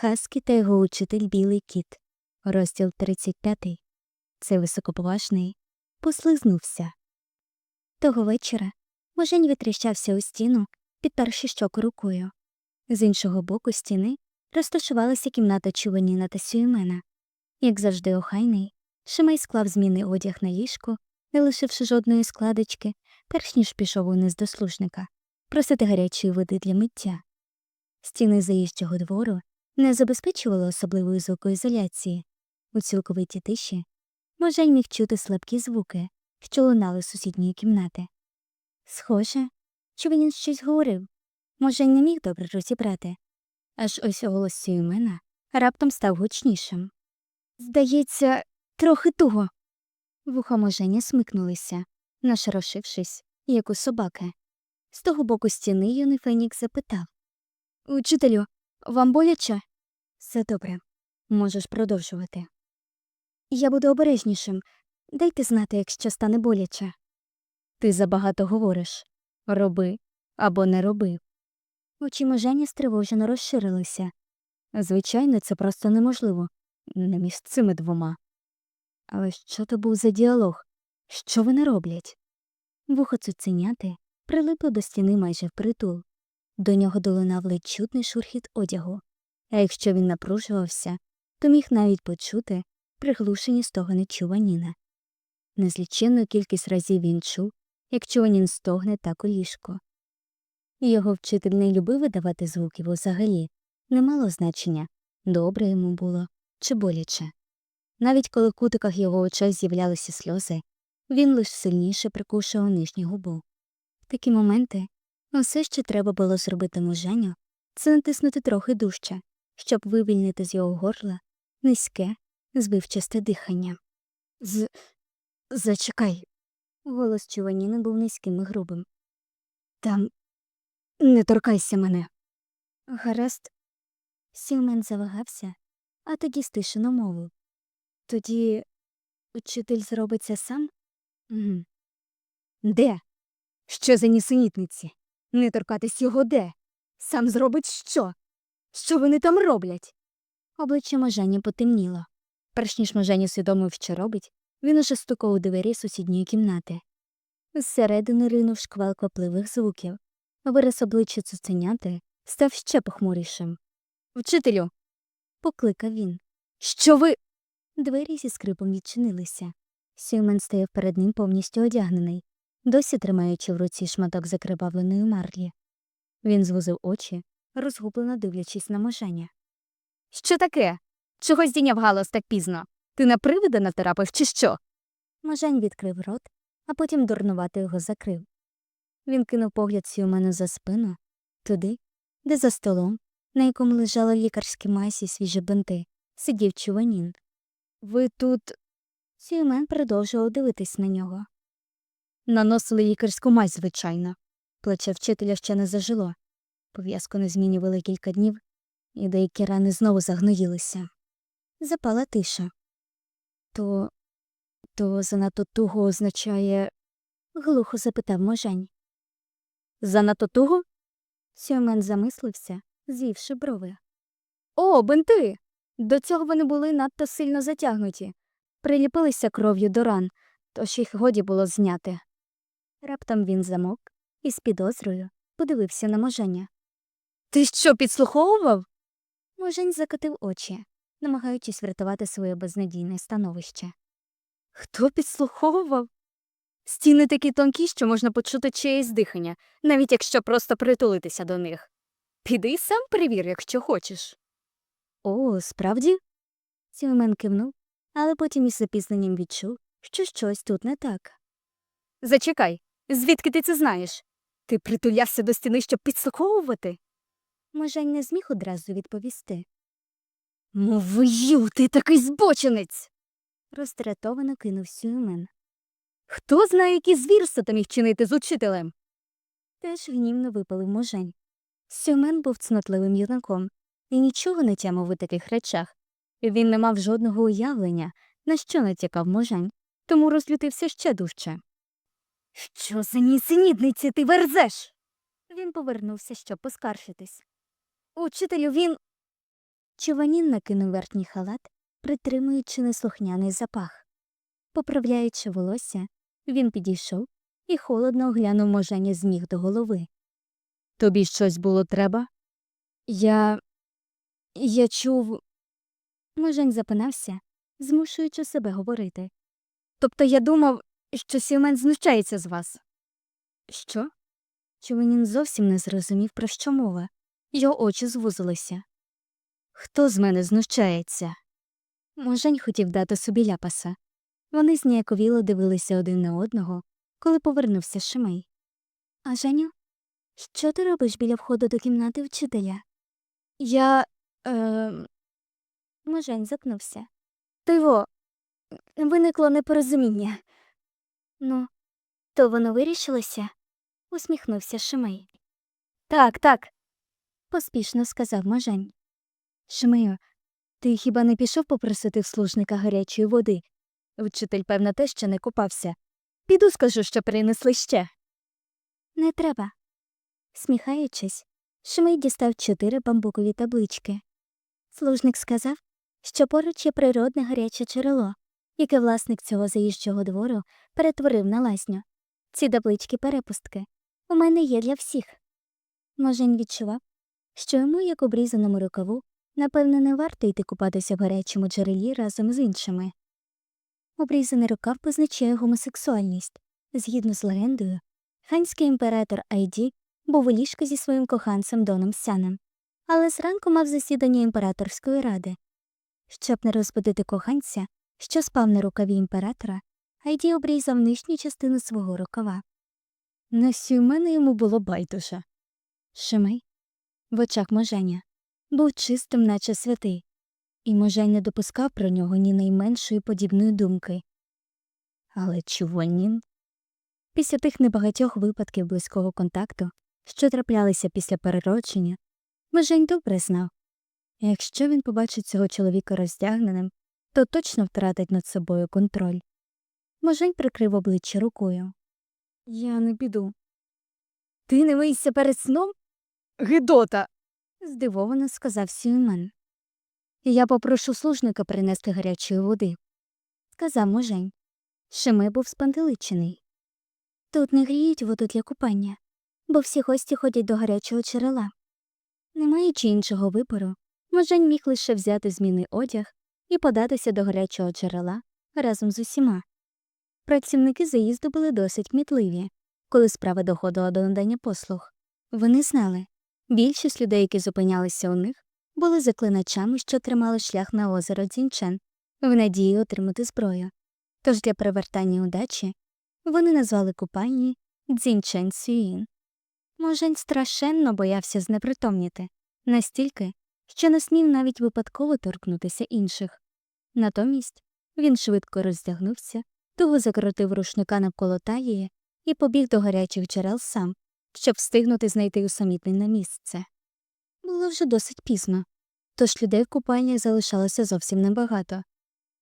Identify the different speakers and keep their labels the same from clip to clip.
Speaker 1: Хаскі та його учитель Білий кіт. Розділ 35. Цей високоповажний послизнувся. Того вечора Можень витріщався у стіну, підперши щоку рукою. З іншого боку стіни розташувалася кімната Чуваніна та Сюємена. Як завжди охайний, Шимай склав змінний одяг на ліжко, не лишивши жодної складочки, перш ніж пішов униз до служника, просити гарячої води для миття. Стіни заїжджого двору не забезпечували особливої звукоізоляції. У цілковитій тиші Можень міг чути слабкі звуки, що лунали з сусідньої кімнати. Схоже, що він щось говорив. Можень не міг добре розібрати. Аж ось голос Сюємена раптом став гучнішим. Здається, трохи туго. Вуха Моженя смикнулися, нашорошившись, як у собаки. З того боку стіни юний Фенікс запитав Учителю, вам боляче? Все добре. Можеш продовжувати. Я буду обережнішим. Дайте знати, якщо стане боляче. Ти забагато говориш. Роби або не роби. Очі Можені стривожено розширилися. Звичайно, це просто неможливо. Не між цими двома. Але що то був за діалог? Що вони роблять? Вухо цуценяти прилипло до стіни майже впритул. До нього долинав ледь чутний шурхіт одягу, а якщо він напружувався, то міг навіть почути приглушені стогони чуваніна. Незліченну кількість разів він чув, як чуванін стогне так у ліжко. Його вчитель не любив видавати звуків взагалі, не мало значення, добре йому було чи боляче. Навіть коли в кутиках його очей з'являлися сльози, він лише сильніше прикушував нижню губу. В такі моменти усе, що треба було зробити муженю, це натиснути трохи дужче, щоб вивільнити з його горла низьке, збивчасте дихання. З. Зачекай. Голос Чуваніна був низьким і грубим. Там не торкайся мене. Гаразд. Сілмен завагався, а тоді стишено мовив. Тоді учитель зробить це сам? Угу. Де? Що за нісенітниці? Не торкатись його де? Сам зробить що? Що вони там роблять? Обличчя Можені потемніло. Перш ніж Можені усвідомив, що робить, він уже стукав у двері сусідньої кімнати. Зсередини ринув шквал квапливих звуків. Вираз обличчя цуценяти став ще похмурішим. Вчителю. покликав він. Що ви. Двері зі скрипом відчинилися. Сюмен стояв перед ним повністю одягнений, досі тримаючи в руці шматок закривавленої марлі. Він звузив очі, розгублено дивлячись на моження. Що таке? Чого здійняв галас так пізно? Ти на привида натрапив, чи що? Можень відкрив рот, а потім дурнувато його закрив. Він кинув погляд Сюмену за спину, туди, де за столом, на якому лежали лікарські масі свіжі бинти, сидів чуванін. Ви тут. Сюмен продовжував дивитись на нього. Наносили лікарську мазь, звичайно. Плече вчителя ще не зажило. Пов'язку не змінювали кілька днів, і деякі рани знову загноїлися. Запала тиша. То. то занадто туго означає. глухо запитав можень. Занадто туго? Сюмен замислився, звівши брови. О, бинти. До цього вони були надто сильно затягнуті, приліпилися кров'ю до ран, тож їх годі було зняти. Раптом він замовк і з підозрою подивився на моженя. Ти що, підслуховував? Можень закотив очі, намагаючись врятувати своє безнадійне становище. Хто підслуховував? Стіни такі тонкі, що можна почути чиєсь дихання, навіть якщо просто притулитися до них. Піди сам перевір, якщо хочеш. О, справді? Сімен кивнув, але потім із запізненням відчув, що щось тут не так. Зачекай, звідки ти це знаєш? Ти притулявся до стіни, щоб підслуховувати? Можень не зміг одразу відповісти. Мовою, ти такий збочинець. роздратовано кинув Сюмен. Хто знає, які звірства ти міг чинити з учителем? Теж гнівно випалив можень. Сюмен був цнотливим юнаком і нічого не тямив у таких речах. Він не мав жодного уявлення, на що натякав можень, тому розлютився ще дужче. Що за нісенітниці ти верзеш? Він повернувся, щоб поскаржитись. Учителю він. Чуванін накинув верхній халат, притримуючи неслухняний запах. Поправляючи волосся, він підійшов і холодно оглянув моження з ніг до голови.
Speaker 2: Тобі щось було треба?
Speaker 1: Я. я чув. Можень запинався, змушуючи себе говорити. Тобто я думав, що Сімен знущається з вас. Що? Чуванін зовсім не зрозумів, про що мова. Його очі звузилися. Хто з мене знущається? Можень хотів дати собі ляпаса. Вони зніяковіло дивилися один на одного, коли повернувся Шимей. А Женю, що ти робиш біля входу до кімнати вчителя? Я. Е... Можень запнувся. Тиво, виникло непорозуміння. Ну, то воно вирішилося? усміхнувся Шимей. Так, так, поспішно сказав Можень. Шимею, ти хіба не пішов попросити в служника гарячої води? Вчитель, певно, те ще не купався. Піду скажу, що принесли ще. Не треба. Сміхаючись, Шимей дістав чотири бамбукові таблички. Служник сказав, що поруч є природне гаряче джерело, яке власник цього заїжджого двору перетворив на лазню. Ці таблички перепустки у мене є для всіх. Можень відчував, що йому, як обрізаному рукаву, напевно, не варто йти купатися в гарячому джерелі разом з іншими. Обрізаний рукав позначає гомосексуальність. Згідно з легендою, ханський імператор Айді був у ліжку зі своїм коханцем Доном Сяном, але зранку мав засідання імператорської ради. Щоб не розбудити коханця, що спав на рукаві імператора, Айді обрізав нижню частину свого рукава. На мене йому було байдуже. Шимей, в очах моженя, був чистим, наче святий, і можень не допускав про нього ні найменшої подібної думки. Але Чувонін? Після тих небагатьох випадків близького контакту, що траплялися після переродження, Можень добре знав. Якщо він побачить цього чоловіка роздягненим, то точно втратить над собою контроль. Можень прикрив обличчя рукою. Я не піду. Ти не мийся перед сном?
Speaker 2: Гидота.
Speaker 1: здивовано сказав Сюймен. Я попрошу служника принести гарячої води, сказав Можень. Шими був спантеличений. Тут не гріють воду для купання, бо всі гості ходять до гарячого джерела. Не маючи іншого вибору, Можень міг лише взяти змінний одяг і податися до гарячого джерела разом з усіма. Працівники заїзду були досить кмітливі, коли справа доходила до надання послуг. Вони знали, більшість людей, які зупинялися у них, були заклиначами, що тримали шлях на озеро Дзінчен в надії отримати зброю. Тож для привертання удачі вони назвали купальні Дзінчен Сюїн. Можень страшенно боявся знепритомніти, настільки, що не смів навіть випадково торкнутися інших. Натомість він швидко роздягнувся, туго закрутив рушника навколо талії і побіг до гарячих джерел сам, щоб встигнути знайти усамітнене місце. Було вже досить пізно, тож людей в купальнях залишалося зовсім небагато.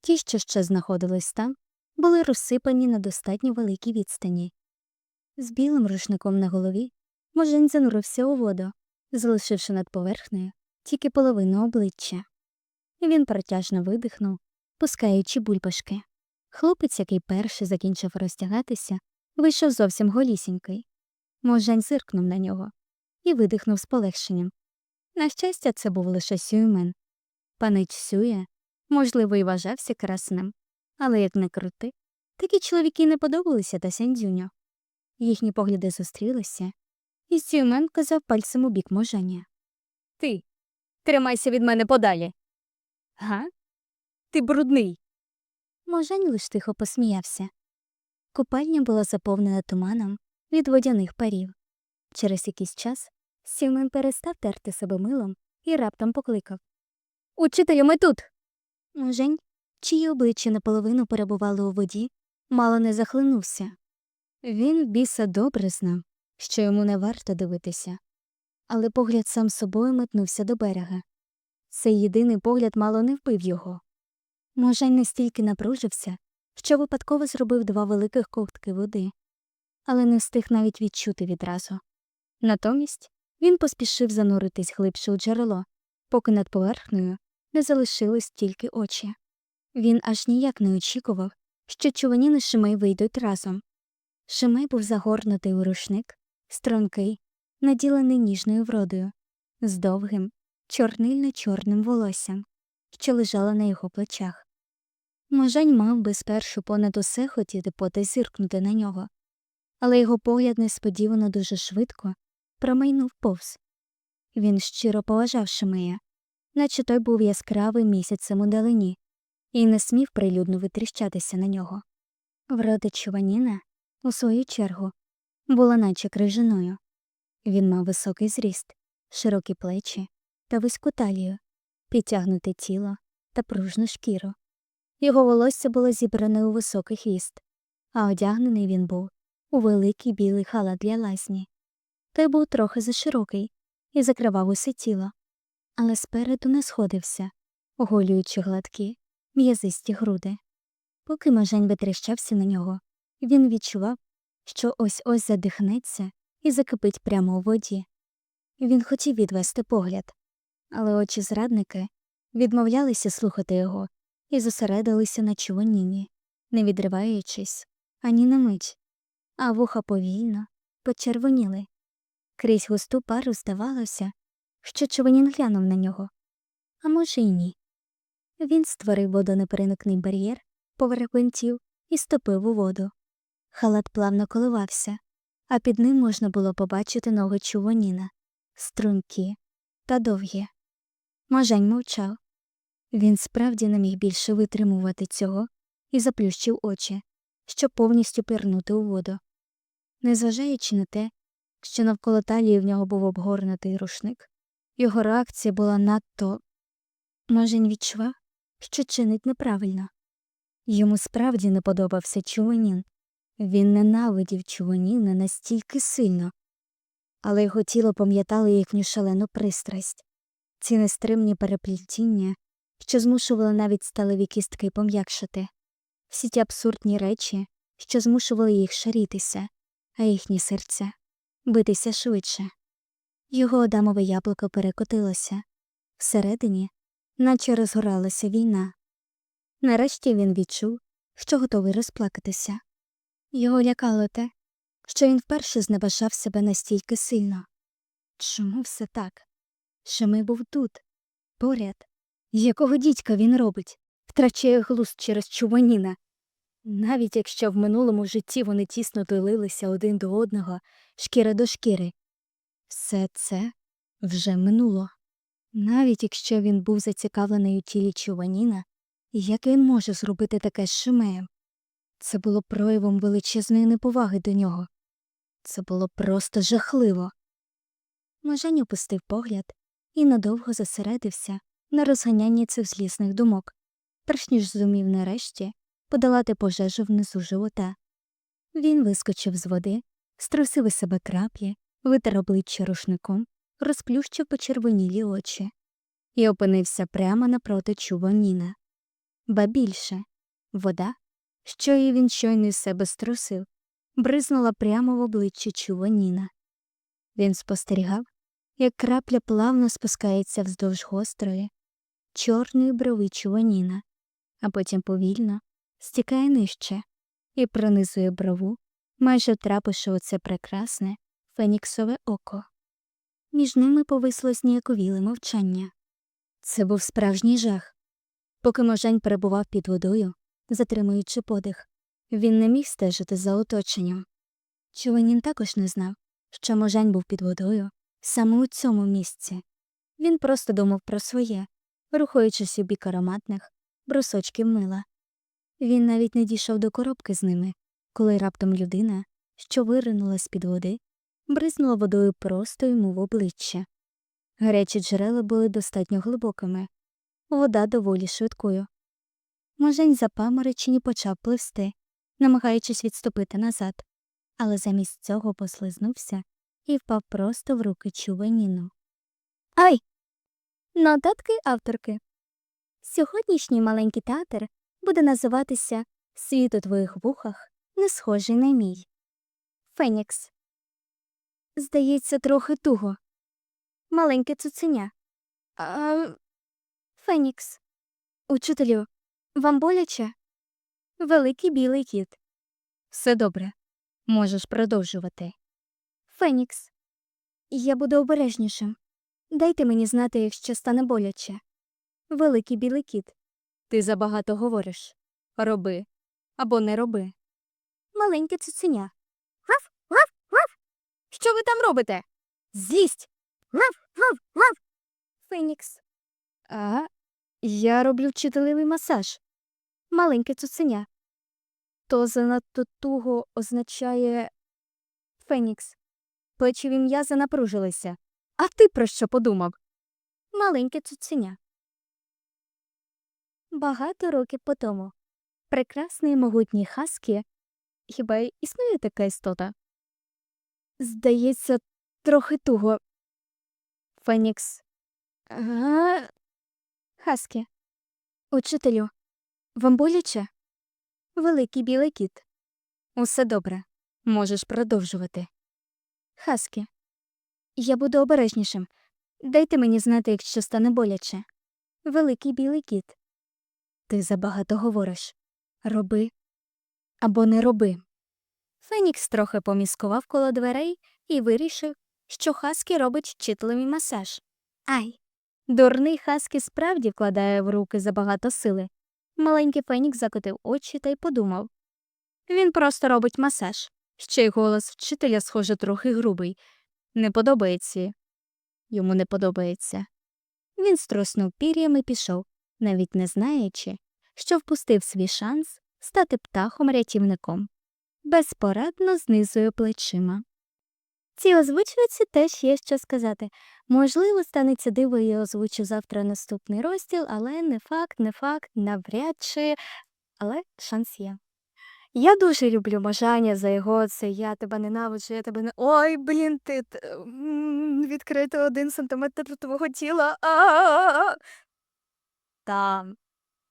Speaker 1: Ті, що ще знаходились там, були розсипані на достатньо великій відстані. З білим рушником на голові Можень занурився у воду, залишивши над поверхнею тільки половину обличчя. Він протяжно видихнув, пускаючи бульбашки. Хлопець, який перший закінчив розтягатися, вийшов зовсім голісінький. Можень зиркнув на нього і видихнув з полегшенням. На щастя, це був лише Сюймен. Панич Сює, можливо, і вважався красним, але як не крути, такі чоловіки не подобалися та Сяндзюню. Їхні погляди зустрілися, і Сюймен казав пальцем у бік моження.
Speaker 2: Ти. Тримайся від мене подалі.
Speaker 1: Га?
Speaker 2: Ти брудний.
Speaker 1: Можень лиш тихо посміявся. Купальня була заповнена туманом від водяних парів. Через якийсь час Сюмен перестав терти себе милом і раптом покликав.
Speaker 2: Учителю, ми тут.
Speaker 1: Можень, чиї обличчя наполовину перебувало у воді, мало не захлинувся. Він біса добре знав, що йому не варто дивитися, але погляд сам собою метнувся до берега. Цей єдиний погляд мало не вбив його. Можень настільки напружився, що випадково зробив два великих ковтки води, але не встиг навіть відчути відразу. Натомість він поспішив зануритись глибше у джерело, поки над поверхнею не залишились тільки очі. Він аж ніяк не очікував, що Чуванін і Шимей вийдуть разом. Шимей був загорнутий у рушник, стрункий, наділений ніжною вродою, з довгим, чорнильно-чорним волоссям, що лежало на його плечах. Можень мав би спершу понад усе хотіти потай зиркнути на нього, але його погляд несподівано дуже швидко промайнув повз. Він щиро поважав Шимея, наче той був яскравий місяцем у далині, і не смів прилюдно витріщатися на нього. Врода Чуваніна, у свою чергу, була наче крижаною. Він мав високий зріст, широкі плечі та вузьку талію, підтягнуте тіло та пружну шкіру. Його волосся було зібране у високий хвіст, а одягнений він був у великий білий халат для лазні. Той був трохи заширокий і закривав усе тіло, але спереду не сходився, оголюючи гладкі, м'язисті груди. Поки Можень витріщався на нього, він відчував, що ось ось задихнеться і закипить прямо у воді. Він хотів відвести погляд, але очі зрадники відмовлялися слухати його і зосередилися на чуванінні, не відриваючись ані на мить, а вуха повільно почервоніли. Крізь густу пару здавалося, що човенін глянув на нього. А може, й ні. Він створив водонепереникний бар'єр, поверх гвинтів і стопив у воду. Халат плавно коливався, а під ним можна було побачити ноги чуваніна, стрункі та довгі. Можень мовчав. Він справді не міг більше витримувати цього і заплющив очі, щоб повністю пірнути у воду. Незважаючи на те, що навколо талії в нього був обгорнутий рушник, його реакція була надто. Можень відчував, що чинить неправильно. Йому справді не подобався чуванін. Він ненавидів чуваніна настільки сильно, але його тіло пам'ятало їхню шалену пристрасть, ці нестримні переплітіння, що змушували навіть сталеві кістки пом'якшити, всі ті абсурдні речі, що змушували їх шарітися, а їхні серця битися швидше. Його адамове яблуко перекотилося. Всередині, наче розгоралася війна. Нарешті він відчув, що готовий розплакатися. Його лякало те, що він вперше зневажав себе настільки сильно. Чому все так? Шими був тут, поряд. Якого дідька він робить? Втрачає глузд через чуваніна. Навіть якщо в минулому житті вони тісно долилися один до одного, шкіра до шкіри. Все це вже минуло. Навіть якщо він був зацікавлений у тілі Чуваніна, як він може зробити таке з Шимеєм? Це було проявом величезної неповаги до нього. Це було просто жахливо. Можень опустив погляд і надовго зосередився на розганянні цих злісних думок, перш ніж зумів нарешті подолати пожежу внизу живота. Він вискочив з води, струсив із себе краплі, витер обличчя рушником, розплющив почервонілі очі і опинився прямо напроти чуваніна. Ба більше вода, що її він щойно із себе струсив, бризнула прямо в обличчя чуваніна. Він спостерігав, як крапля плавно спускається вздовж гострої, чорної брови чуваніна, а потім повільно стікає нижче і пронизує брову, майже втрапивши у це прекрасне феніксове око. Між ними повисло зніяковіле мовчання. Це був справжній жах. Поки можень перебував під водою, затримуючи подих, він не міг стежити за оточенням. Чуванін також не знав, що можень був під водою саме у цьому місці. Він просто думав про своє, рухаючись у бік ароматних брусочків мила. Він навіть не дійшов до коробки з ними, коли раптом людина, що виринула з під води, бризнула водою просто йому в обличчя. Гарячі джерела були достатньо глибокими, вода доволі швидкою. Можень запаморочені почав пливсти, намагаючись відступити назад, але замість цього послизнувся і впав просто в руки чуваніну. Ай! Нотатки авторки. Сьогоднішній маленький театр буде називатися Світ у твоїх вухах не схожий на мій. Фенікс. Здається, трохи туго. Маленьке цуценя. А... Фенікс. Учителю, вам боляче? Великий білий кіт.
Speaker 2: Все добре. Можеш продовжувати.
Speaker 1: Фенікс. Я буду обережнішим. Дайте мені знати, якщо стане боляче. Великий білий кіт.
Speaker 2: Ти забагато говориш. Роби або не роби.
Speaker 1: Маленьке цуценя.
Speaker 2: Що ви там робите? З'їсть.
Speaker 1: Фенікс.
Speaker 2: А я роблю вчителевий масаж.
Speaker 1: Маленьке цуценя.
Speaker 2: То занадто туго означає
Speaker 1: Фенікс.
Speaker 2: плечові м'язи напружилися. А ти про що подумав?
Speaker 1: Маленьке цуценя. Багато років по тому. Прекрасний могутній хаскі.
Speaker 2: Хіба існує така істота? Здається, трохи туго. Фенікс. А,
Speaker 1: Хаскі. Учителю. Вам боляче? Великий білий кіт.
Speaker 2: усе добре. Можеш продовжувати.
Speaker 1: Хаскі. Я буду обережнішим. Дайте мені знати, якщо стане боляче. Великий білий кіт.
Speaker 2: Ти забагато говориш. Роби або не роби.
Speaker 1: Фенікс трохи поміскував коло дверей і вирішив, що Хаскі робить вчителевий масаж. Ай. Дурний Хаскі справді вкладає в руки забагато сили. Маленький Фенікс закотив очі та й подумав. Він просто робить масаж.
Speaker 2: Ще й голос вчителя, схоже, трохи грубий. Не подобається. Йому не подобається.
Speaker 1: Він струснув пір'ям і пішов, навіть не знаючи, що впустив свій шанс стати птахом-рятівником, безпорадно знизує плечима. Ці озвучувачі теж є що сказати. Можливо, станеться диво, я озвучу завтра наступний розділ, але не факт, не факт, навряд чи, але шанс є. Я дуже люблю бажання за його це я тебе ненавиджу, я тебе не. Ой, блін, ти відкрити один сантиметр твого тіла. А-а-а. Та,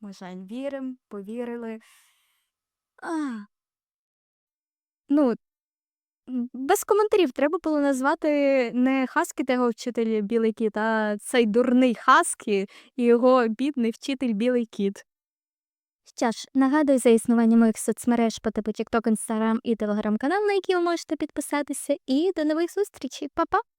Speaker 1: ми жаль, вірим, повірили. А. Ну, без коментарів треба було назвати не Хаскі та його вчитель Білий кіт, а цей дурний Хаскі і його бідний вчитель Білий кіт. Що ж, нагадую за існування моїх соцмереж по типу TikTok, Instagram і телеграм-канал, на які ви можете підписатися. І до нових зустрічей. Па-па!